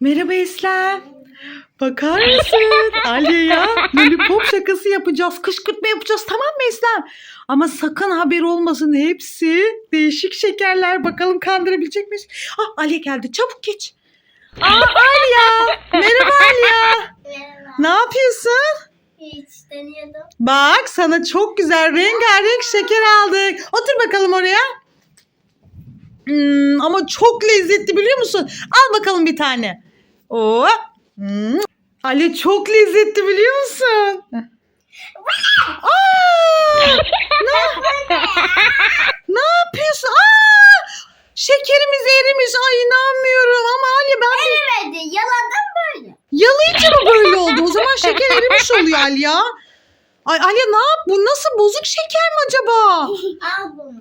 Merhaba Eslem. Bakar mısın? Ali ya lollipop şakası yapacağız. Kışkırtma yapacağız tamam mı Eslem? Ama sakın haber olmasın hepsi değişik şekerler. Bakalım kandırabilecek miyiz? Ah Ali geldi çabuk geç. Aa Aliya. Merhaba Aliya. Merhaba. Ne yapıyorsun? Hiç deniyordum. Bak sana çok güzel rengarenk şeker aldık. Otur bakalım oraya. Hmm, ama çok lezzetli biliyor musun? Al bakalım bir tane. Oo. Hmm. Ali çok lezzetli biliyor musun? Aa! ne, ne yapıyorsun? Aa! Şekerimiz erimiş. Ay inanmıyorum ama Ali ben Erimedi. Yaladım böyle. yalayınca mı böyle oldu? O zaman şeker erimiş oluyor Ali ya. Ay Ali ne yap? Bu nasıl bozuk şeker mi acaba? Al bunu.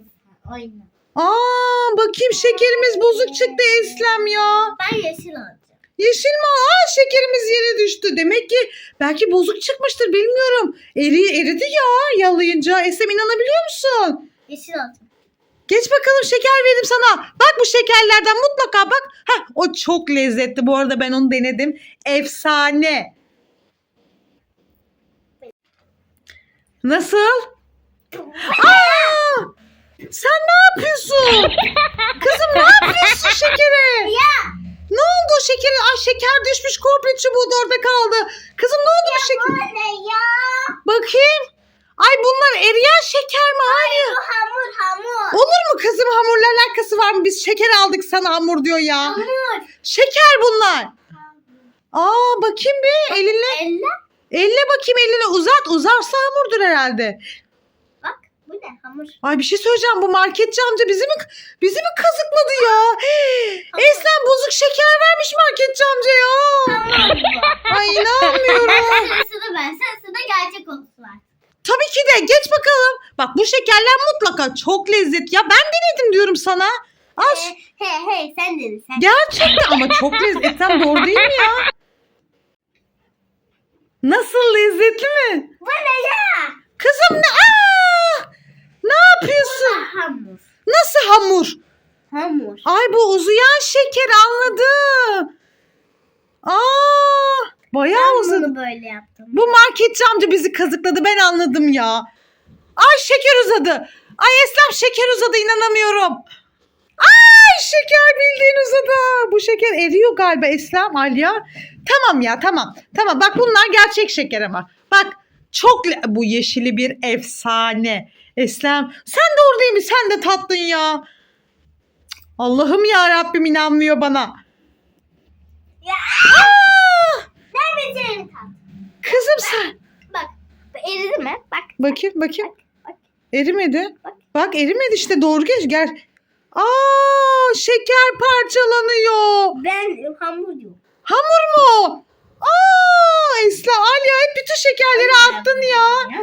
Oyna. Aa bakayım şekerimiz bozuk çıktı Eslem ya. Ben yeşil alacağım. Yeşil mi? Aa şekerimiz yere düştü. Demek ki belki bozuk çıkmıştır bilmiyorum. Eri, eridi ya yalayınca. Eslem inanabiliyor musun? Yeşil alacağım. Geç bakalım şeker verdim sana. Bak bu şekerlerden mutlaka bak. Heh, o çok lezzetli. Bu arada ben onu denedim. Efsane. Nasıl? Aa! Sen ne yapıyorsun? Kızım ne yapıyorsun şekere? Ya. Ne oldu şekeri? Ay şeker düşmüş komple çubuğu da orada kaldı. Kızım ne oldu bu Bu şeker? ne ya? Bakayım. Ay bunlar eriyen şeker mi? Hayır. Bu hamur hamur. Olur mu kızım hamurla alakası var mı? Biz şeker aldık sana hamur diyor ya. Hamur. Şeker bunlar. Aa bakayım bir elinle. Elle. Elle bakayım eline uzat. Uzarsa hamurdur herhalde. Bu ne hamur. Ay bir şey söyleyeceğim. Bu marketçi amca bizi mi bizi mi kazıkladı ya? Hey, Eslem bozuk şeker vermiş marketçi amca ya. Ay inanmıyorum. Sırasını ben. Sırasında gerçek olsun. Tabii ki de geç bakalım. Bak bu şekerler mutlaka çok lezzetli. Ya ben denedim diyorum sana. Al. He he he sen dedin sen. Gerçekten ama çok lezzetli. Tam doğru değil mi ya? Nasıl lezzetli mi? Bu ne ya? Kızım ne? Aa! Ne yapıyorsun? Hamur. Nasıl hamur? Hamur. Ay bu uzayan şeker anladım. Aa! Bayağı Ben uzadı. bunu böyle yaptım. Bu marketçi amca bizi kazıkladı ben anladım ya. Ay şeker uzadı. Ay Eslem şeker uzadı inanamıyorum. Ay şeker bildiğin uzadı. Bu şeker eriyor galiba Eslem Alya. Tamam ya tamam. Tamam bak bunlar gerçek şeker ama. Bak çok bu yeşili bir efsane. Eslem sen değil mi? Sen de tattın ya. Allah'ım ya Rabbim inanmıyor bana. Ya. Aa! Becereni tat. Kızım sen. Bak. Bu eridi mi? Bak. Bakayım bakayım. Bak. Erimedi. Bak. Bak erimedi işte doğru geç gel. Aa şeker parçalanıyor. Ben hamur diyorum. Hamur mu? Aa Esra Alya hep bütün şekerleri attın ya.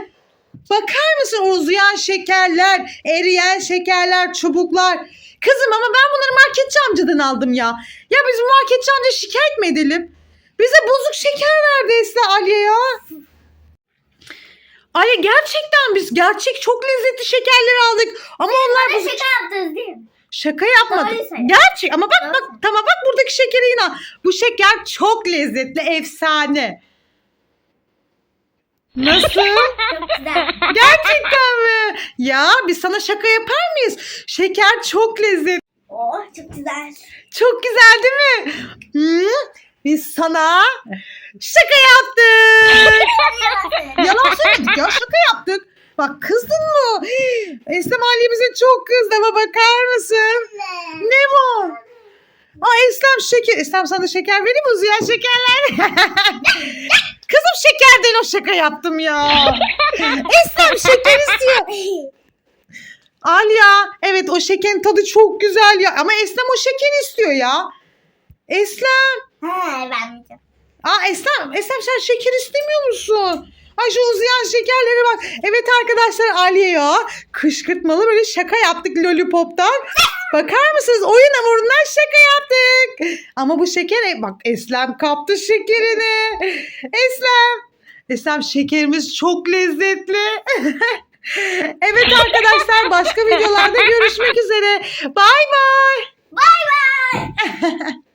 Bakar mısın uzayan şekerler, eriyen şekerler, çubuklar. Kızım ama ben bunları marketçi amcadan aldım ya. Ya biz marketçi amca şikayet mi edelim? Bize bozuk şeker verdi Esra Alya ya. Alya gerçekten biz gerçek çok lezzetli şekerleri aldık. Ama onlar bozuk şaka yaptınız değil mi? Şaka yapmadım. Doğruyu söyle. Gerçek ama bak Doğru bak tamam bak buradaki şekere inan. Bu şeker çok lezzetli, efsane. Nasıl? Çok güzel. Gerçekten mi? Ya biz sana şaka yapar mıyız? Şeker çok lezzetli. oh çok güzel. Çok güzel değil mi? Hı? Biz sana şaka yaptık. Yalan söyledik ya şaka yaptık. Bak kızdın mı? Eslem Ali bize çok kızdı ama bakar mısın? Ne var? Aa Eslem şeker. Eslem sana şeker vereyim mi? Uzayan şekerler. Kızım şeker değil o şaka yaptım ya. Eslem şeker istiyor. Alya evet o şekerin tadı çok güzel ya. Ama Eslem o şeker istiyor ya. Eslem. He ben yiyeceğim. Aa Eslem, Eslem sen şeker istemiyor musun? Ay şu uzayan şekerlere bak. Evet arkadaşlar Aliye ya kışkırtmalı böyle şaka yaptık Lollipop'tan. Bakar mısınız oyun hamurundan şaka yaptık. Ama bu şeker e, bak Eslem kaptı şekerini. Eslem. Eslem şekerimiz çok lezzetli. evet arkadaşlar başka videolarda görüşmek üzere. Bay bay. Bay bay.